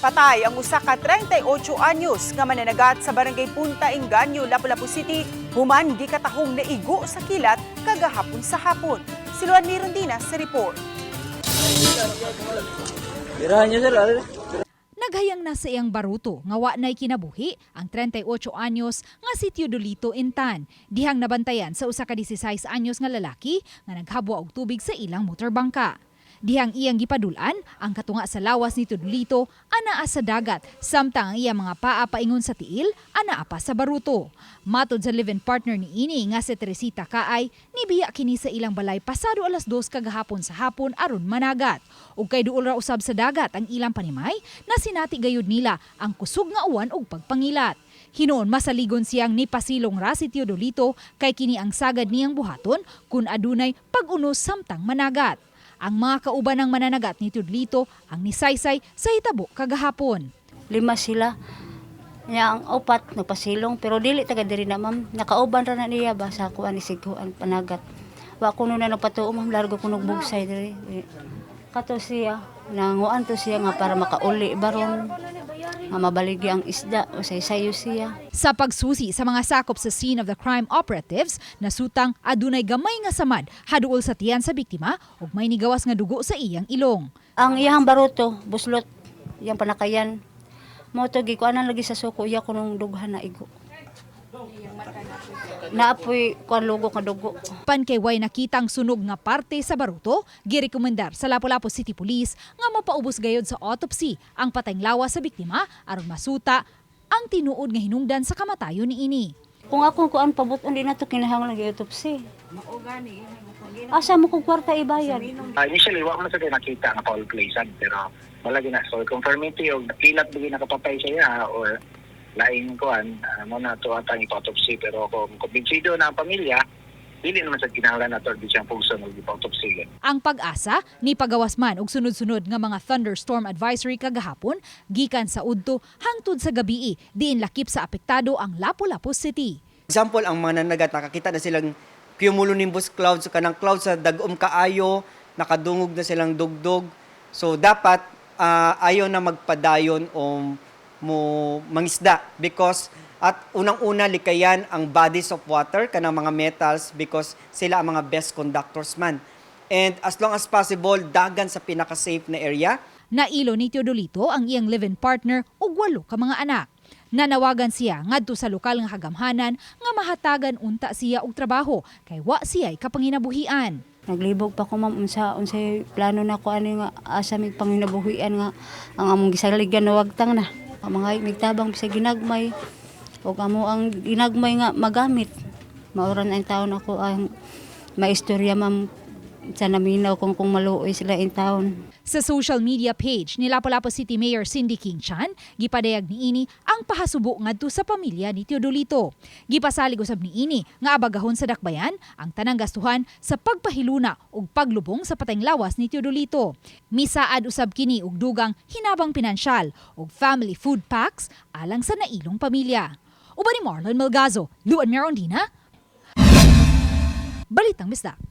Patay ang usa ka 38 anyos nga mananagat sa barangay Punta Engaño, Lapu-Lapu City, human gikatahong naigo sa kilat kagahapon sa hapon. Si Luan Mirondina sa report. Birahan niyo sir. Naghayang na sa iyang baruto nga wa nay kinabuhi ang 38 anyos nga si Teodolito Intan. Dihang nabantayan sa usa ka 16 anyos nga lalaki nga naghabwa og tubig sa ilang motorbangka. Dihang iyang gipadulan ang katunga sa lawas ni Teodolito anaa sa dagat samtang ang iyang mga paa paingon sa tiil anaa pa sa baruto. Matod sa live-in partner ni ini nga si Teresita Kaay, nibiya kini sa ilang balay pasado alas 2 kagahapon sa hapon aron managat. Ug kay duol ra usab sa dagat ang ilang panimay na sinati gayud nila ang kusog nga uwan ug pagpangilat. Hinoon masaligon siyang ni pasilong ra si Teodolito kay kini ang sagad niyang buhaton kun adunay pag-unos samtang managat. Ang mga kauban ng mananagat ni Teodolito ang nisaysay sa hitabo kagahapon. lima sila. Nya ang upat nagpasilong. Pero dili taga diri na ma'am. Nakauban ra na niya ba sa kuan ni siguan panagat? Wa kuno na nagpatuo ma'am. Largo kuno bugsay diri. Kato siya. Nanguan to siya nga para makauli baron nga mabaligi ang isda o saysayo siya. Sa pagsusi sa mga sakop sa scene of the crime operatives, nasutang adunay gamay nga samad haduol sa tiyan sa biktima ug may nigawas nga dugo sa iyang ilong. ang iyang baruto buslot iyang panakayan. Mo to gi kuanan lagi sa suko iya kunong dughan na igo naapoy kuan lugo nga dugo Pan kay way nakitang sunog nga parte sa baruto, girekomendar sa Lapu-Lapu City Police nga mapaubos gayod sa autopsy ang patayng lawas sa biktima aron masuta ang tinuod nga hinungdan sa kamatayon ni ini. Kung akong kuan pabuton din nato kinahanglan ng autopsy. Asa mo kung kwarta ibayad? Uh, initially, wa man sa nakita nga foul play sad, pero wala gina. So, confirmity og nakilat bigay nakapapay siya or laing kuan, uh, mo na to atang ipotopsy. Pero kung kumbinsido na ang pamilya, dili naman sa kinahanglan nato di siyang puso ng ipotopsy. Ang pag-asa ni pagawas man og sunod-sunod nga mga thunderstorm advisory kagahapon gikan sa udto hangtod sa gabii diin lakip sa apektado ang Lapu-Lapu City. Example, ang mga nanagat, nakakita na silang cumulonimbus clouds, kanang clouds sa dagom kaayo, nakadungog na silang dugdog. So dapat ah, ayaw na magpadayon o mo mangisda because at unang-una likayan ang bodies of water kanang mga metals because sila ang mga best conductors man. And as long as possible, dagan sa pinaka-safe na area. Nailo ni Teodolito ang iyang live-in partner ug walo ka mga anak. Nanawagan siya ngadto sa lokal nga hagamhanan nga mahatagan unta siya og trabaho kay wa siya kapanginabuhian. Naglibog pa ko ma'am unsa unsay plano na ko ani nga asa mig panginabuhian nga ang among gisaligan na wagtang na. Ang mga nagtabang sa ginagmay o amo ang ginagmay nga magamit. Mauran ang taon ako ang maistorya ma'am naminaw kung kung maluoy sila in taon. Sa social media page ni Lapu-Lapu City Mayor Cindy King Chan, gipadayag ni ini ang pahasubo ngadto sa pamilya ni Teodolito. Gipasalig usab ni ini nga abagahon sa dakbayan ang tanang gastuhan sa pagpahiluna ug paglubong sa patayng lawas ni Teodolito. Misaad usab kini og dugang hinabang pinansyal ug family food packs alang sa nailong pamilya. Uban ni Marlon Melgazo, Luan Merondina, Balitang Misdak.